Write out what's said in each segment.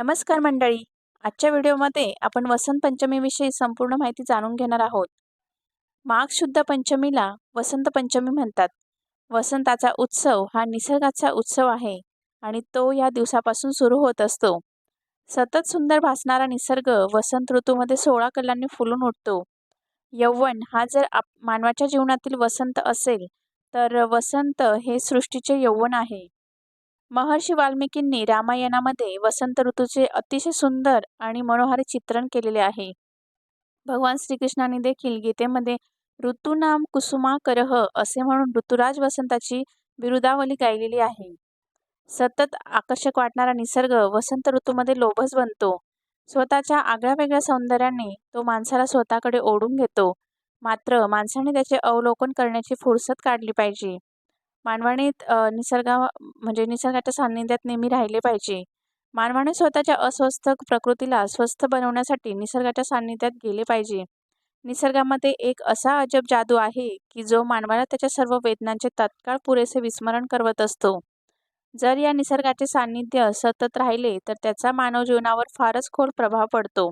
नमस्कार मंडळी. आजच्या व्हिडिओमध्ये आपण वसंत पंचमीविषयी संपूर्ण माहिती जाणून घेणार आहोत. माघ शुद्ध पंचमीला वसंत पंचमी म्हणतात. वसंताचा उत्सव हा निसर्गाचा उत्सव आहे आणि तो या दिवसापासून सुरू होत असतो. सतत सुंदर भासणारा निसर्ग वसंत ऋतूमध्ये सोळा कलांनी फुलून उठतो. यौवन हा जर आप मानवाच्या जीवनातील वसंत असेल तर वसंत हे सृष्टीचे यौवन आहे. महर्षी वाल्मिकींनी रामायणामध्ये वसंत ऋतूचे अतिशय सुंदर आणि मनोहारी चित्रण केलेले आहे. भगवान श्रीकृष्णाने देखील गीतेमध्ये ऋतुनाम कुसुमा करह असे म्हणून ऋतुराज वसंताची बिरुदावली गायलेली आहे. सतत आकर्षक वाटणारा निसर्ग वसंत ऋतूमध्ये लोभस बनतो. स्वतःच्या आगळ्या वेगळ्या सौंदर्याने तो माणसाला स्वतःकडे ओढून घेतो. मात्र माणसाने त्याचे अवलोकन करण्याची फुरसत काढली पाहिजे. मानवाने निसर्गा म्हणजे निसर्गाच्या सान्निध्यात नेहमी राहिले पाहिजे. मानवाने स्वतःच्या अस्वस्थ प्रकृतीला स्वस्थ बनवण्यासाठी निसर्गाच्या सान्निध्यात गेले पाहिजे. निसर्गामध्ये एक असा अजब जादू आहे की जो मानवाला त्याच्या सर्व वेदनांचे तत्काळ पुरेसे विस्मरण करवत असतो. जर या निसर्गाचे सान्निध्य सतत राहिले तर त्याचा मानव जीवनावर फारच खोल प्रभाव पडतो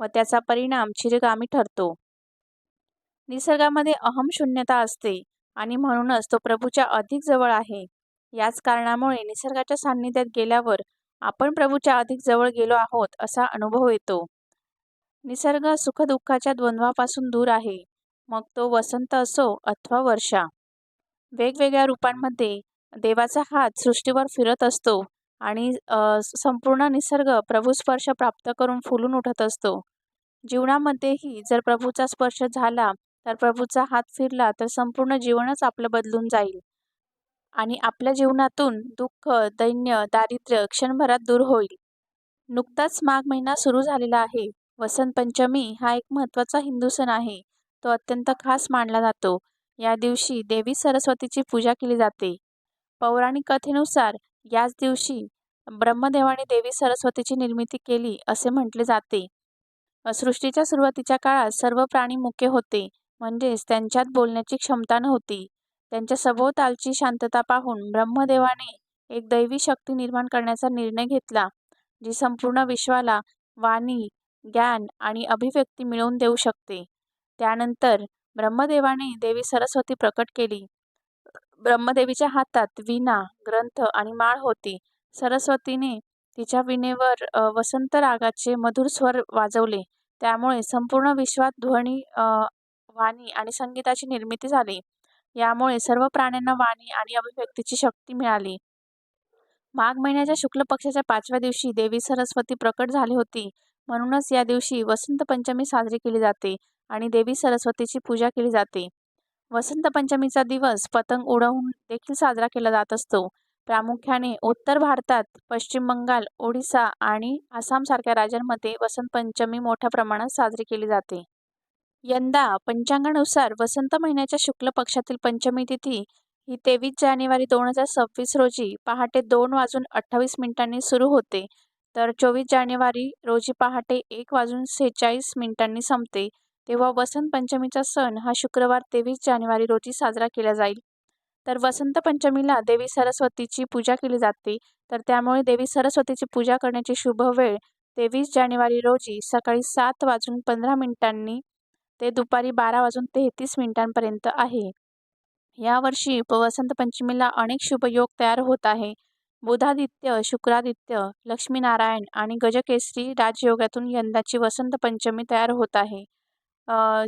व त्याचा परिणाम चिरगामी ठरतो. निसर्गामध्ये अहम शून्यता असते. आणि म्हणूनच तो प्रभूच्या अधिक जवळ आहे. याच कारणामुळे निसर्गाच्या सान्निध्यात गेल्यावर आपण प्रभूच्या अधिक जवळ गेलो आहोत असा अनुभव येतो. निसर्ग सुखदुःखाच्या द्वंद्वापासून दूर आहे. मग तो वसंत असो अथवा वर्षा. वेगवेगळ्या रूपांमध्ये देवाचा हात सृष्टीवर फिरत असतो आणि संपूर्ण निसर्ग प्रभूस्पर्श प्राप्त करून फुलून उठत असतो. जीवनामध्येही जर प्रभूचा स्पर्श झाला तर प्रभूचा हात फिरला तर संपूर्ण जीवनच आपलं बदलून जाईल. आणि आपल्या जीवनातून दुःख दैन्य दारिद्र्य क्षणभरात दूर होईल. नुकताच माघ महिना सुरू झालेला आहे. वसंत पंचमी हा एक महत्त्वाचा हिंदू सण आहे. तो अत्यंत खास मानला जातो. या दिवशी देवी सरस्वतीची पूजा केली जाते. पौराणिक कथेनुसार याच दिवशी ब्रह्मदेवाने देवी सरस्वतीची निर्मिती केली असे म्हटले जाते. सृष्टीच्या सुरुवातीच्या काळात सर्व प्राणी मुके होते. म्हणजेच त्यांच्यात बोलण्याची क्षमता नव्हती. त्यांच्या सभोवतालची शांतता पाहून ब्रह्मदेवाने एक दैवी शक्ती निर्माण करण्याचा निर्णय घेतला जी संपूर्ण विश्वाला वाणी ज्ञान आणि अभिव्यक्ती मिळवून देऊ शकते. त्यानंतर ब्रह्मदेवाने देवी सरस्वती प्रकट केली. ब्रह्मदेवीच्या हातात विना ग्रंथ आणि माळ होती. सरस्वतीने तिच्या विणेवर वसंत रागाचे मधुर स्वर वाजवले. त्यामुळे संपूर्ण विश्वात ध्वनी वाणी आणि संगीताची निर्मिती झाली. यामुळे सर्व प्राण्यांना वाणी आणि अभिव्यक्तीची शक्ती मिळाली. माघ महिन्याच्या शुक्ल पक्षाच्या पाचव्या दिवशी देवी सरस्वती प्रकट झाली होती. म्हणूनच या दिवशी वसंत पंचमी साजरी केली जाते आणि देवी सरस्वतीची पूजा केली जाते. वसंत पंचमीचा दिवस पतंग उडवून देखील साजरा केला जात असतो. प्रामुख्याने उत्तर भारतात पश्चिम बंगाल ओडिसा आणि आसामसारख्या राज्यांमध्ये वसंत पंचमी मोठ्या प्रमाणात साजरी केली जाते. यंदा पंचांगानुसार वसंत महिन्याच्या शुक्ल पक्षातील पंचमी तिथी ही तेवीस जानेवारी दोन हजार सव्वीस रोजी पहाटे दोन वाजून अठ्ठावीस मिनिटांनी सुरू होते. तर चोवीस जानेवारी रोजी पहाटे एक वाजून सेहेचाळीस मिनिटांनी संपते. तेव्हा वसंत पंचमीचा सण हा शुक्रवार तेवीस जानेवारी रोजी साजरा केला जाईल. तर वसंत पंचमीला देवी सरस्वतीची पूजा केली जाते. तर त्यामुळे देवी सरस्वतीची पूजा करण्याची शुभ वेळ तेवीस जानेवारी रोजी सकाळी सात वाजून पंधरा मिनिटांनी ते दुपारी बारा वाजून तेहतीस मिनिटांपर्यंत आहे. यावर्षी वसंत पंचमीला अनेक शुभयोग तयार होत आहे. बुधादित्य शुक्रादित्य लक्ष्मीनारायण आणि गजकेसरी राजयोगातून यंदाची वसंत पंचमी तयार होत आहे.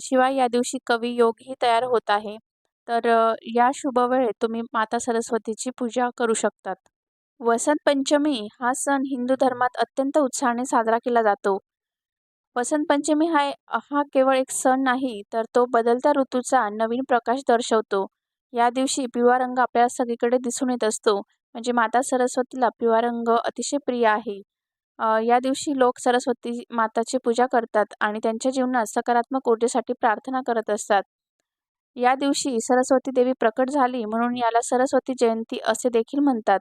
शिवाय या दिवशी कवी योगही तयार होत आहे. तर या शुभ वेळेत तुम्ही माता सरस्वतीची पूजा करू शकतात. वसंत पंचमी हा सण हिंदू धर्मात अत्यंत उत्साहाने साजरा केला जातो. वसंत पंचमी हा हा केवळ एक सण नाही तर तो बदलत्या ऋतूचा नवीन प्रकाश दर्शवतो. या दिवशी पिवळा रंग आपल्याला सगळीकडे दिसून येत असतो. म्हणजे माता सरस्वतीला पिवळा रंग अतिशय प्रिय आहे. या दिवशी लोक सरस्वती माताची पूजा करतात आणि त्यांच्या जीवनात सकारात्मक ऊर्जेसाठी प्रार्थना करत असतात. या दिवशी सरस्वती देवी प्रकट झाली म्हणून याला सरस्वती जयंती असे देखील म्हणतात.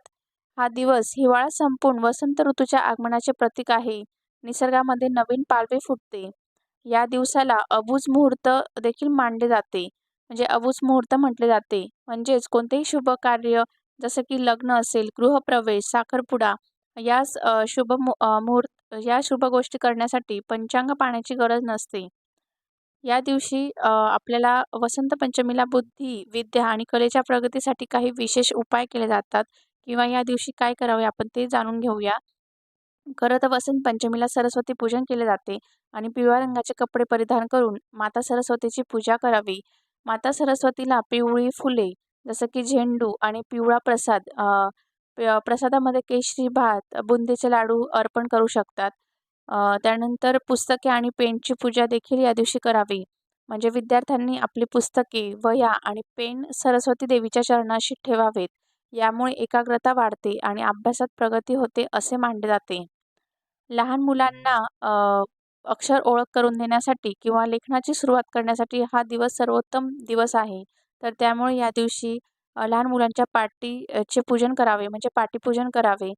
हा दिवस हिवाळा संपून वसंत ऋतूच्या आगमनाचे प्रतीक आहे. निसर्गामध्ये नवीन पालवी फुटते. या दिवसाला अबूज मुहूर्त देखील मानले जाते. म्हणजे अबूज मुहूर्त म्हटले जाते. म्हणजेच कोणतेही शुभ कार्य जसं की लग्न असेल गृहप्रवेश साखरपुडा यास शुभ मु मुहूर्त या शुभ गोष्टी करण्यासाठी पंचांग पाण्याची गरज नसते. या दिवशी आपल्याला वसंत पंचमीला बुद्धी विद्या आणि कलेच्या प्रगतीसाठी काही विशेष उपाय केले जातात. किंवा या दिवशी काय करावे आपण ते जाणून घेऊया. खरं तर वसंत पंचमीला सरस्वती पूजन केले जाते आणि पिवळ्या रंगाचे कपडे परिधान करून माता सरस्वतीची पूजा करावी. माता सरस्वतीला पिवळी फुले जसं की झेंडू आणि पिवळा प्रसाद प- प्रसादामध्ये केशरी भात बुंदीचे लाडू अर्पण करू शकतात. त्यानंतर पुस्तके आणि पेनची पूजा देखील या दिवशी करावी. म्हणजे विद्यार्थ्यांनी आपली पुस्तके वह्या आणि पेन सरस्वती देवीच्या चरणाशी ठेवावेत. यामुळे एकाग्रता वाढते आणि अभ्यासात प्रगती होते असे मानले जाते. लहान मुलांना अ, अक्षर ओळख करून देण्यासाठी किंवा लेखनाची सुरुवात करण्यासाठी हा दिवस सर्वोत्तम दिवस आहे. तर त्यामुळे या दिवशी अ, लहान मुलांच्या पाटी अ, चे पूजन करावे म्हणजे पाटीपूजन करावे.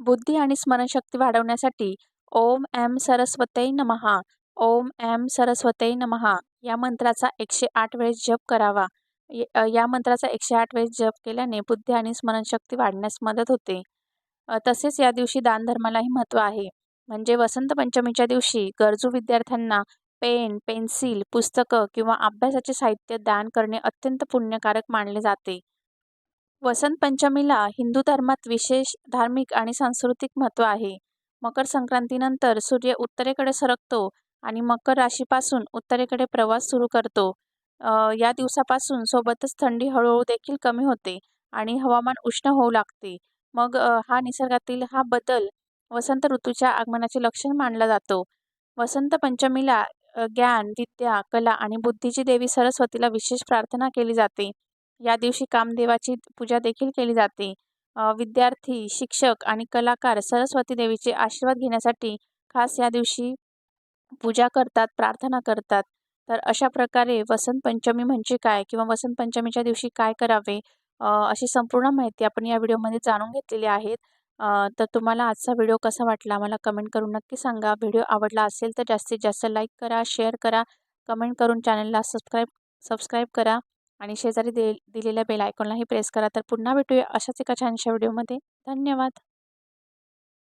बुद्धी आणि स्मरणशक्ती वाढवण्यासाठी ओम एम सरस्वतै नमहा ओम एम सरस्वतै नमहा या मंत्राचा एकशे आठ वेळेस जप करावा. य- अ, या मंत्राचा एकशे आठ वेळेस जप केल्याने बुद्धी आणि स्मरणशक्ती वाढण्यास मदत होते. तसेच या दिवशी दानधर्मालाही महत्त्व आहे. म्हणजे वसंत पंचमीच्या दिवशी गरजू विद्यार्थ्यांना पेन पेन्सिल पुस्तकं किंवा अभ्यासाचे साहित्य दान करणे अत्यंत पुण्यकारक मानले जाते. वसंत पंचमीला हिंदू धर्मात विशेष धार्मिक आणि सांस्कृतिक महत्त्व आहे. मकर संक्रांतीनंतर सूर्य उत्तरेकडे सरकतो आणि मकर राशीपासून उत्तरेकडे प्रवास सुरू करतो. या दिवसापासून सोबतच थंडी हळूहळू देखील कमी होते आणि हवामान उष्ण होऊ लागते. मग हा निसर्गातील हा बदल वसंत ऋतूच्या आगमनाचे लक्षण मानला जातो. वसंत पंचमीला ज्ञान विद्या कला आणि बुद्धीची देवी सरस्वतीला विशेष प्रार्थना केली जाते. या दिवशी कामदेवाची पूजा देखील केली जाते. विद्यार्थी शिक्षक आणि कलाकार सरस्वती देवीचे आशीर्वाद घेण्यासाठी खास या दिवशी पूजा करतात प्रार्थना करतात. तर अशा प्रकारे वसंत पंचमी म्हणजे काय किंवा वसंत पंचमीच्या दिवशी काय करावे अशी संपूर्ण माहिती आपण या व्हिडिओमध्ये जाणून घेतलेली आहेत. तर तुम्हाला आजचा व्हिडिओ कसा वाटला मला कमेंट करून नक्की सांगा. व्हिडिओ आवडला असेल तर जास्तीत जास्त लाईक करा शेअर करा. कमेंट करून चॅनलला सबस्क्राईब सबस्क्राईब करा आणि शेजारी दे दिलेल्या बेल आयकॉनलाही प्रेस करा. तर पुन्हा भेटूया अशाच एका छानशा व्हिडिओमध्ये. धन्यवाद.